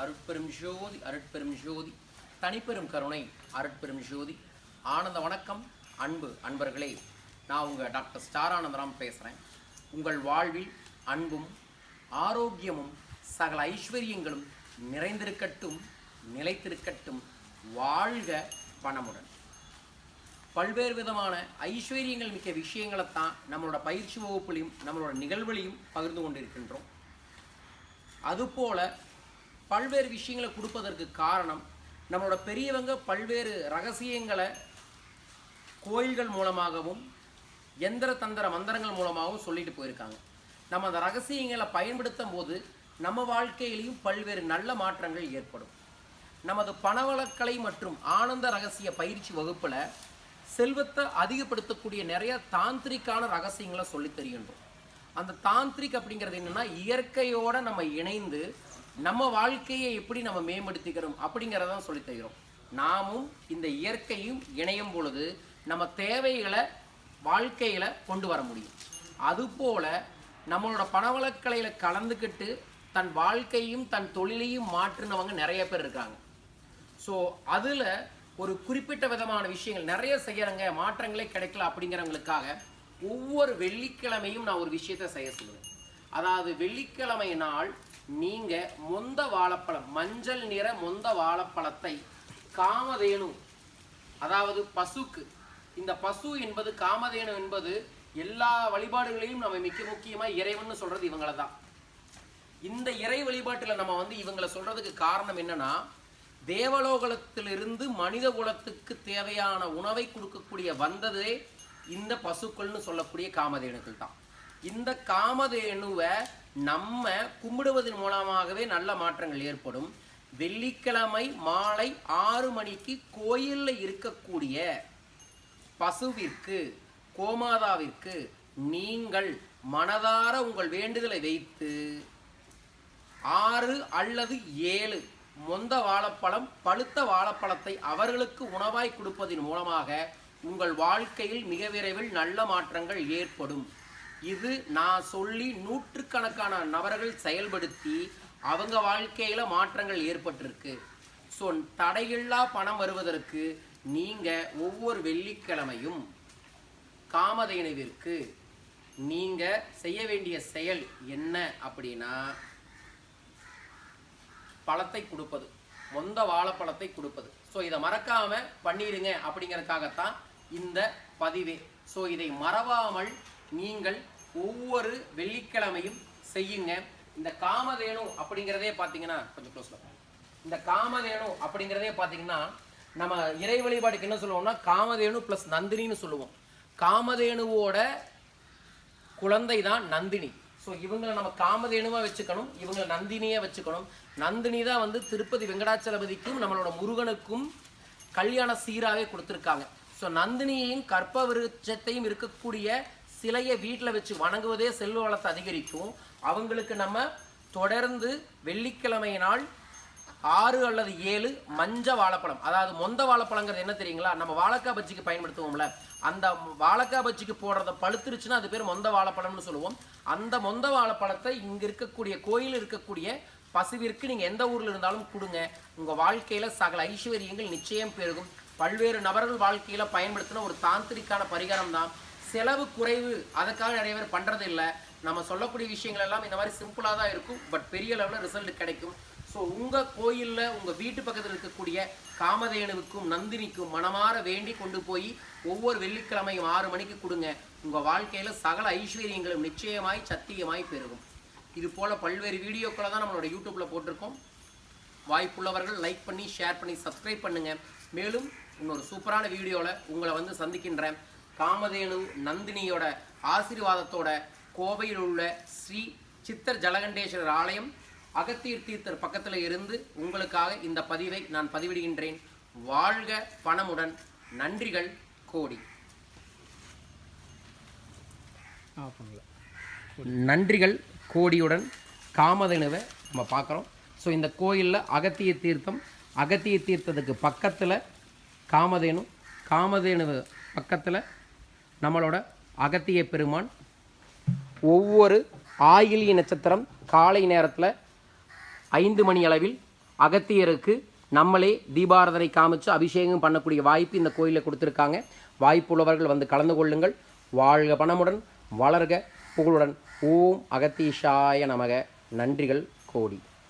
அருட்பெரும் ஜோதி அருட்பெரும் ஜோதி. தனிப்பெரும் கருணை அருட்பெரும் ஜோதி. ஆனந்த வணக்கம் அன்பு அன்பர்களே. நான் உங்கள் டாக்டர் ஸ்டார் ஆனந்தராம் பேசுகிறேன் உங்கள் வாழ்வில் அன்பும் ஆரோக்கியமும் சகல ஐஸ்வர்யங்களும் நிறைந்திருக்கட்டும் நிலைத்திருக்கட்டும். வாழ்க பணமுடன் பல்வேறு விதமான ஐஸ்வர்யங்கள் மிக்க விஷயங்களை தான் நம்மளோட பயிற்சி வகுப்புலையும் நம்மளோட நிகழ்வுலையும் பகிர்ந்து கொண்டிருக்கின்றோம். அதுபோல பல்வேறு விஷயங்களை கொடுப்பதற்கு காரணம் நம்மளோட பெரியவங்க பல்வேறு ரகசியங்களை கோயில்கள் மூலமாகவும் எந்திர தந்திர மந்திரங்கள் மூலமாகவும் சொல்லிட்டு போயிருக்காங்க. நம்ம அந்த ரகசியங்களை பயன்படுத்தும் போது நம்ம வாழ்க்கையிலையும் பல்வேறு நல்ல மாற்றங்கள் ஏற்படும். நமது பணவளக்கலை மற்றும் ஆனந்த ரகசிய பயிற்சி வகுப்பில் செல்வத்தை அதிகப்படுத்தக்கூடிய நிறைய தாந்திரிக்கான ரகசியங்களை சொல்லித் தருகின்றோம். அந்த தாந்திரிக் அப்படிங்கிறது என்னென்னா இயற்கையோடு நம்ம இணைந்து நம்ம வாழ்க்கையை எப்படி நம்ம மேம்படுத்திக்கிறோம் அப்படிங்கிறதான் சொல்லி தருகிறோம். நாமும் இந்த இயற்கையும் இணையும் பொழுது நம்ம தேவைகளை வாழ்க்கையில் கொண்டு வர முடியும். அதுபோல் நம்மளோட பணவளக்கலையில் கலந்துக்கிட்டு தன் வாழ்க்கையும் தன் தொழிலையும் மாற்றினவங்க நிறைய பேர் இருக்காங்க. ஸோ அதில் ஒரு குறிப்பிட்ட விதமான விஷயங்கள் நிறைய செய்கிறங்க மாற்றங்களே கிடைக்கல அப்படிங்கிறவங்களுக்காக ஒவ்வொரு வெள்ளிக்கிழமையும் நான் ஒரு விஷயத்தை செய்ய சொல்லுவேன். அதாவது வெள்ளிக்கிழமை நாள் நீங்கள் மொந்த வாழைப்பழம் மஞ்சள் நிற மொந்த வாழைப்பழத்தை காமதேனு அதாவது பசுக்கு. இந்த பசு என்பது காமதேனு என்பது எல்லா வழிபாடுகளையும் நம்ம மிக முக்கியமாக இறைவன் சொல்கிறது இவங்கள தான் இந்த இறை வழிபாட்டில் நம்ம வந்து இவங்களை சொல்கிறதுக்கு காரணம் என்னன்னா தேவலோகத்திலிருந்து மனித குலத்துக்கு தேவையான உணவை கொடுக்கக்கூடிய வந்ததே இந்த பசுக்கள்னு சொல்லக்கூடிய காமதேனுக்கள் தான் இந்த காமதேனுவை நம்ம கும்பிடுவதன் மூலமாகவே நல்ல மாற்றங்கள் ஏற்படும். வெள்ளிக்கிழமை மாலை ஆறு மணிக்கு கோயிலில் இருக்கக்கூடிய பசுவிற்கு கோமாதாவிற்கு நீங்கள் மனதார உங்கள் வேண்டுதலை வைத்து ஆறு அல்லது ஏழு மொந்த வாழைப்பழம் பழுத்த வாழைப்பழத்தை அவர்களுக்கு உணவாய் கொடுப்பதன் மூலமாக உங்கள் வாழ்க்கையில் மிக விரைவில் நல்ல மாற்றங்கள் ஏற்படும். இது நான் சொல்லி நூற்றுக்கணக்கான நபர்கள் செயல்படுத்தி அவங்க வாழ்க்கையில் மாற்றங்கள் ஏற்பட்டிருக்கு. ஸோ தடையில்லா பணம் வருவதற்கு நீங்கள் ஒவ்வொரு வெள்ளிக்கிழமையும் காமதேனுவிற்கு நீங்கள் செய்ய வேண்டிய செயல் என்ன அப்படின்னா பழத்தை கொடுப்பது. மொந்த வாழைப்பழத்தை கொடுப்பது. ஸோ இதை மறக்காமல் பண்ணிடுங்க அப்படிங்கிறதுக்காகத்தான் இந்த பதிவே. ஸோ இதை மறவாமல் நீங்கள் ஒவ்வொரு வெள்ளிக்கிழமையும் செய்யுங்க. இந்த காமதேனு அப்படிங்கிறதே பார்த்தீங்கன்னா கொஞ்சம் க்ளோஸ்ல இந்த காமதேனு அப்படிங்கிறதே பார்த்தீங்கன்னா நம்ம இறை வழிபாடுக்கு என்ன சொல்லுவோம்னா காமதேனு ப்ளஸ் நந்தினின்னு சொல்லுவோம். காமதேனுவோட குழந்தை தான் நந்தினி. ஸோ இவங்களை நம்ம காமதேனுவாக வச்சுக்கணும் இவங்களை நந்தினியே வச்சுக்கணும். நந்தினி தான் வந்து திருப்பதி வெங்கடாச்சலபதிக்கும் நம்மளோட முருகனுக்கும் கல்யாண சீராகவே கொடுத்துருக்காங்க. ஸோ நந்தினியையும் கற்ப விருட்சத்தையும் இருக்கக்கூடிய சிலையை வீட்டில் வச்சு வணங்குவதே செல்வ வளத்தை அதிகரிக்கும். அவங்களுக்கு நம்ம தொடர்ந்து வெள்ளிக்கிழமை நாள் ஆறு அல்லது ஏழு மஞ்ச வாழைப்பழம். அதாவது மொந்த வாழைப்பழங்கிறது என்ன தெரியுங்களா? நம்ம வாழைக்காய் பஜ்ஜிக்கு பயன்படுத்துவோம்ல. அந்த வாழைக்காய் பஜ்ஜிக்கு போடுறத பழுத்துருச்சுன்னா அது பேர் மொந்த வாழைப்பழம்னு சொல்லுவோம். அந்த மொந்த வாழைப்பழத்தை இங்கே இருக்கக்கூடிய கோயில் இருக்கக்கூடிய பசுவிற்கு நீங்கள் எந்த ஊரில் இருந்தாலும் கொடுங்க. உங்கள் வாழ்க்கையில் சகல ஐஸ்வர்யங்கள் நிச்சயம் பெருகும். பல்வேறு நபர்கள் வாழ்க்கையில் பயன்படுத்தின ஒரு தாந்திரிக்கான பரிகாரம் தான் செலவு குறைவு அதுக்காக நிறைய பேர் பண்ணுறது இல்லை. நம்ம சொல்லக்கூடிய விஷயங்கள் எல்லாம் இந்த மாதிரி சிம்பிளாக தான் இருக்கும். பட் பெரிய லெவலில் ரிசல்ட் கிடைக்கும். ஸோ உங்கள் கோயிலில் உங்கள் வீட்டு பக்கத்தில் இருக்கக்கூடிய காமதேனுவுக்கும் நந்தினிக்கும் மனமாற வேண்டி கொண்டு போய் ஒவ்வொரு வெள்ளிக்கிழமையும் ஆறு மணிக்கு கொடுங்க. உங்கள் வாழ்க்கையில் சகல ஐஸ்வர்யங்களும் நிச்சயமாய் சத்தியமாய் பெருகும். இது போல் பல்வேறு வீடியோக்களை தான் நம்மளோட யூடியூப்பில் போட்டிருக்கோம். வாய்ப்புள்ளவர்கள் லைக் பண்ணி ஷேர் பண்ணி சப்ஸ்கிரைப் பண்ணுங்கள் மேலும் இன்னொரு சூப்பரான வீடியோவில் உங்களை வந்து சந்திக்கின்றேன். காமதேனு நந்தினியோட ஆசீர்வாதத்தோட கோவையில் உள்ள ஸ்ரீ சித்தர் ஜலகண்டேஸ்வரர் ஆலயம் அகத்தீர் தீர்த்தர் பக்கத்தில் இருந்து உங்களுக்காக இந்த பதிவை நான் பதிவிடுகின்றேன். வாழ்க பணமுடன் நன்றிகள் கோடி. நன்றிகள் கோடியுடன் காமதேனுவை நம்ம பார்க்குறோம். ஸோ இந்த கோயிலில் அகத்திய தீர்த்தம் அகத்திய தீர்த்தத்துக்கு பக்கத்தில் காமதேனு காமதேனு பக்கத்தில் நம்மளோட அகத்திய பெருமான். ஒவ்வொரு ஆயிலிய நட்சத்திரம் காலை நேரத்தில் ஐந்து மணி அளவில் அகத்தியருக்கு நம்மளே தீபாரதனை காமிச்சு அபிஷேகம் பண்ணக்கூடிய வாய்ப்பு இந்த கோயிலில் கொடுத்துருக்காங்க. வாய்ப்புள்ளவர்கள் வந்து கலந்து கொள்ளுங்கள். வாழ்க பணமுடன் வளர்க புகழுடன். ஓம் அகத்தீஷாய நமக. நன்றிகள் கோடி.